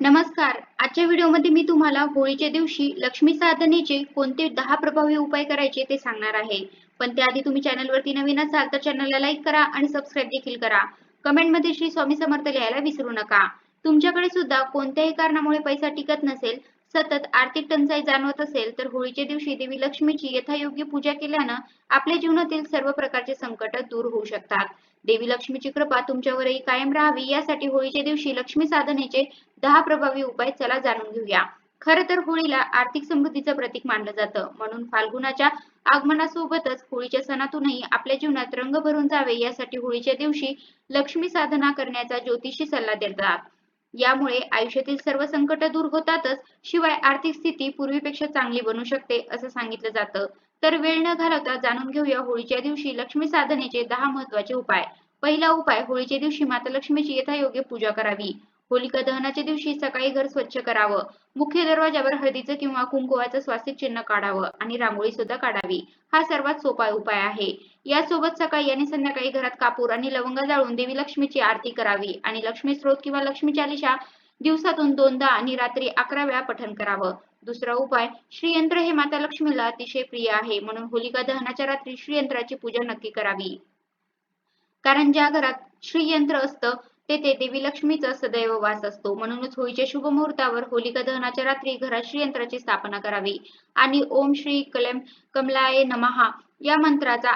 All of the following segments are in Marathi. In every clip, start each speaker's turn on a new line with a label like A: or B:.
A: नमस्कार. आजच्या व्हिडिओमध्ये मी तुम्हाला होळीच्या दिवशी लक्ष्मी साधनेचे कोणते दहा प्रभावी उपाय करायचे ते सांगणार आहे. पण त्याआधी तुम्ही चॅनलवरती नवीन असाल तर चॅनलला लाईक करा आणि सबस्क्राईब देखील करा. कमेंटमध्ये श्री स्वामी समर्थ लिहायला विसरू नका. तुमच्याकडे सुद्धा कोणत्याही कारणामुळे पैसा टिकत नसेल सतत आर्थिक टंचाई जाणवत असेल तर होळीच्या दिवशी देवी लक्ष्मीची यथायोग्य पूजा केल्यानं आपल्या जीवनातील सर्व प्रकारचे संकट दूर होऊ शकतात. देवी लक्ष्मीची कृपा तुमच्यावरही कायम राहावी. यासाठी होळीच्या दिवशी लक्ष्मी साधनेचे दहा प्रभावी उपाय चला जाणून घेऊया. खर तर होळीला आर्थिक समृद्धीचं प्रतीक मानलं जातं. म्हणून फाल्गुनाच्या आगमनासोबतच होळीच्या सणातूनही आपल्या जीवनात रंग भरून जावे. यासाठी होळीच्या दिवशी लक्ष्मी साधना करण्याचा ज्योतिषी सल्ला देतात. यामुळे आयुष्यातील सर्व संकट दूर होतातच शिवाय आर्थिक स्थिती पूर्वीपेक्षा चांगली बनू शकते असं सांगितलं जातं. तर वेळ न घालवता जाणून घेऊया होळीच्या दिवशी लक्ष्मी साधनेचे दहा महत्त्वाचे उपाय. पहिला उपाय होळीच्या दिवशी माता लक्ष्मीची यथायोग्य पूजा करावी. होलिका दहनाच्या दिवशी सकाळी घर स्वच्छ करावं. मुख्य दरवाजावर हळदीचं किंवा कुंकुवाचं स्वास्तिक चिन्ह काढावं आणि रांगोळी सुद्धा काढावी. हा सर्वात सोपा उपाय आहे. यासोबत सकाळी आणि संध्याकाळी घरात कापूर आणि लवंग जाळून देवी लक्ष्मीची आरती करावी आणि लक्ष्मी स्त्रोत किंवा लक्ष्मी चालिशा दिवसातून दोनदा आणि रात्री अकरा वेळा पठण करावं. दुसरा उपाय श्रीयंत्र हे माता लक्ष्मीला अतिशय प्रिय आहे म्हणून होलिका दहनाच्या रात्री श्रीयंत्राची पूजा नक्की करावी. कारण ज्या घरात श्रीयंत्र असतं तेथे देवी लक्ष्मीचा सदैव वास असतो. म्हणूनच होळीच्या शुभ मुहूर्तावर होलिका दहनाच्या रात्री घरात श्रीयंत्राची स्थापना करावी. आणि ओम श्री कलम कमलाय नमहा या मंत्राचा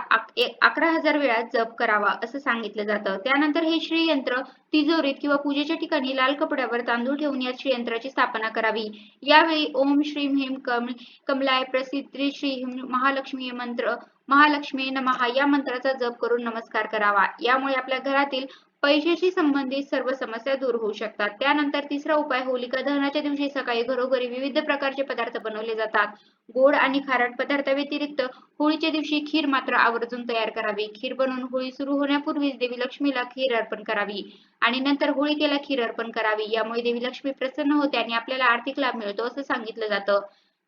A: अकरा हजार वेळा जप करावा असं सांगितलं जातं. त्यानंतर हे श्रीयंत्र तिजोरीत किंवा पूजेच्या ठिकाणी लाल कपड्यावर तांदूळ ठेवून या श्रीयंत्राची स्थापना करावी. यावेळी ओम श्री हेम कम कमलाय प्रसिद्धी श्री महालक्ष्मी मंत्र महालक्ष्मी नमहा या मंत्राचा जप करून नमस्कार करावा. यामुळे आपल्या घरातील पैशाशी संबंधित सर्व समस्या दूर होऊ शकतात. त्यानंतर तिसरा उपाय होलिका दहनाच्या दिवशी सकाळी घरोघरी विविध प्रकारचे पदार्थ बनवले जातात. गोड आणि खारट पदार्थाव्यतिरिक्त होळीच्या दिवशी खीर मात्र आवर्जून तयार करावी. खीर बनवून होळी सुरू होण्यापूर्वीच देवी लक्ष्मीला खीर अर्पण करावी आणि नंतर होळीकेला खीर अर्पण करावी. यामुळे देवी लक्ष्मी प्रसन्न होते आणि आपल्याला आर्थिक लाभ मिळतो असं सांगितलं जातं.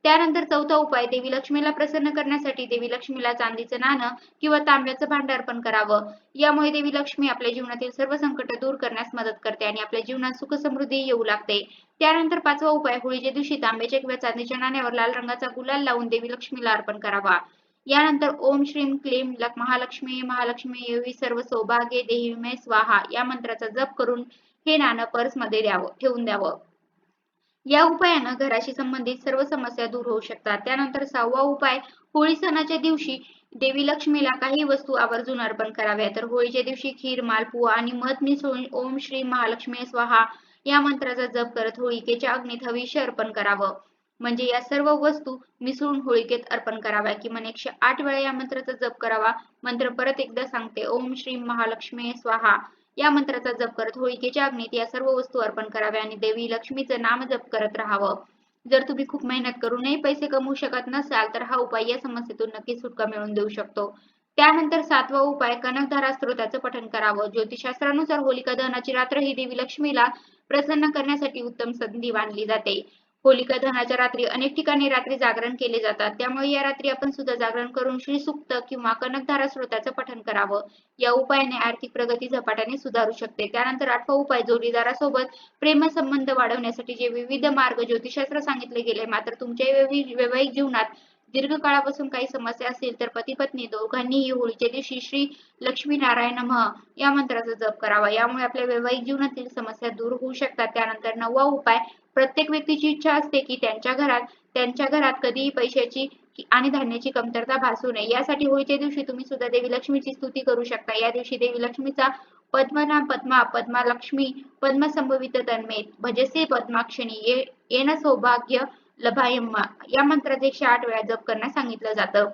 A: त्यानंतर चौथा उपाय देवी लक्ष्मीला प्रसन्न करण्यासाठी देवी लक्ष्मीला चांदीचं नाणं किंवा तांब्याचं भांड अर्पण करावं. यामुळे देवी लक्ष्मी आपल्या जीवनातील सर्व संकट दूर करण्यास मदत करते आणि आपल्या जीवनात सुख समृद्धी येऊ लागते. त्यानंतर पाचवा उपाय होळीच्या दिवशी तांब्याच्या किंवा चांदीच्या नाण्यावर लाल रंगाचा गुलाल लावून देवी लक्ष्मीला अर्पण करावा. यानंतर ओम श्रीम क्लीम महालक्ष्मी महालक्ष्मी येवी सर्व सौभाग्य देही स्वाहा या मंत्राचा जप करून हे नाणं पर्समध्ये द्यावं ठेवून द्यावं. या उपायानं घराशी संबंधित सर्व समस्या दूर होऊ शकतात. त्यानंतर सहावा उपाय होळी सणाच्या दिवशी देवी लक्ष्मीला काही वस्तू आवर्जून अर्पण कराव्या. तर होळीच्या दिवशी खीर मालपुआ आणि मध मिसळून ओम श्री महालक्ष्मी स्वाहा या मंत्राचा जप करत होळिकेच्या अग्नीत हविष्य अर्पण करावं. म्हणजे या सर्व वस्तू मिसळून होळिकेत अर्पण कराव्या. किमान एकशे आठ वेळा या मंत्राचा जप करावा. मंत्र परत एकदा सांगते. ओम श्री महालक्ष्मी स्वाहा. या मंत्राचा जप करत होळीकेच्या अग्नीत या सर्व वस्तू अर्पण कराव्या आणि देवी लक्ष्मीचं नाम जप करत राहावं. जर तुम्ही खूप मेहनत करूनही पैसे कमवू शकत नसाल तर हा उपाय या समस्येतून नक्की सुटका मिळवून देऊ शकतो. त्यानंतर सातवा उपाय कनकधारा स्त्रोताचं पठण करावं. ज्योतिषशास्त्रानुसार होलिका दहनाची रात्र ही देवी लक्ष्मीला प्रसन्न करण्यासाठी उत्तम संधी मानली जाते. होलिका दहनाच्या रात्री अनेक ठिकाणी रात्री जागरण केले जातात. त्यामुळे या रात्री आपण सुद्धा जागरण करून श्री सुक्त किंवा कनकधारा स्रोताचं पठण करावं. या उपायाने आर्थिक प्रगती झपाट्याने सुधारू शकते. त्यानंतर आठवा उपाय जोडीदारासोबत प्रेमसंबंध वाढवण्यासाठी जे विविध मार्ग ज्योतिषशास्त्र सांगितले गेले मात्र तुमच्या वैवाहिक जीवनात दीर्घकाळापासून काही समस्या असेल तर पती पत्नी दोघांनीही होळीच्या दिवशी श्री लक्ष्मी नारायण मह या मंत्राचा जप करावा. यामुळे आपल्या वैवाहिक जीवनातील समस्या दूर होऊ शकतात. त्यानंतर नववा उपाय प्रत्येक व्यक्तीची इच्छा असते की त्यांच्या घरात त्यांच्या घरात कधीही पैशाची आणि धान्याची कमतरता भासू नये. यासाठी होळीच्या दिवशी तुम्ही सुद्धा देवी लक्ष्मीची स्तुती करू शकता. या दिवशी देवी लक्ष्मीचा पद्मनाभ पद्मा पद्मा लक्ष्मी पद्म संभवित तन्मे भजसे पद्माक्षणी येण सौभाग्य लभायम्मा. या मंत्राचे एकशे आठ वेळा जप करण्यास सांगितलं जातं.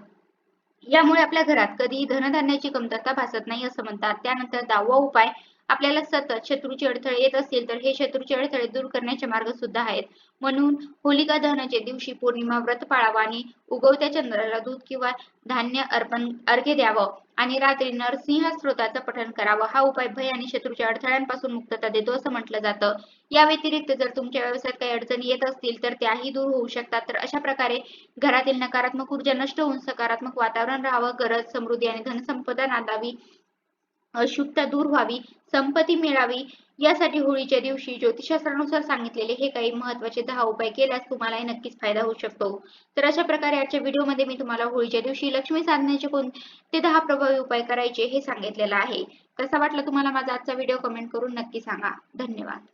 A: यामुळे आपल्या घरात कधीही धनधान्याची कमतरता भासत नाही असं म्हणतात. त्यानंतर दहावा उपाय आपल्याला सतत शत्रूचे अडथळे येत असतील तर हे शत्रूचे अडथळे दूर करण्याचे मार्ग सुद्धा आहेत. म्हणून होलिका दहनाच्या दिवशी पौर्णिमा व्रत पाळावा आणि उगवत्या चंद्राला दूध किंवा धान्य अर्पण अर्घ्य द्यावं आणि रात्री नरसिंह स्त्रोताचं पठण करावं. हा उपाय भय आणि शत्रूच्या अडथळ्यांपासून मुक्तता देतो असं म्हटलं जातं. या व्यतिरिक्त जर तुमच्या व्यवसायात काही अडचणी येत असतील तर त्याही दूर होऊ शकतात. तर अशा प्रकारे घरातील नकारात्मक ऊर्जा नष्ट होऊन सकारात्मक वातावरण राहावं गरज समृद्धी आणि धनसंपदा नांदावी. अशुभता दूर व्हावी संपत्ती मिळावी यासाठी होळीच्या दिवशी ज्योतिषशास्त्रानुसार सांगितलेले हे काही महत्त्वाचे दहा उपाय केल्यास तुम्हाला नक्कीच फायदा होऊ शकतो. तर अशा प्रकारे आजच्या व्हिडिओमध्ये मी तुम्हाला होळीच्या दिवशी लक्ष्मी साधण्याचे कोणते दहा प्रभावी उपाय करायचे हे सांगितलेलं आहे. कसा वाटला तुम्हाला माझा आजचा व्हिडिओ कमेंट करून नक्की सांगा. धन्यवाद.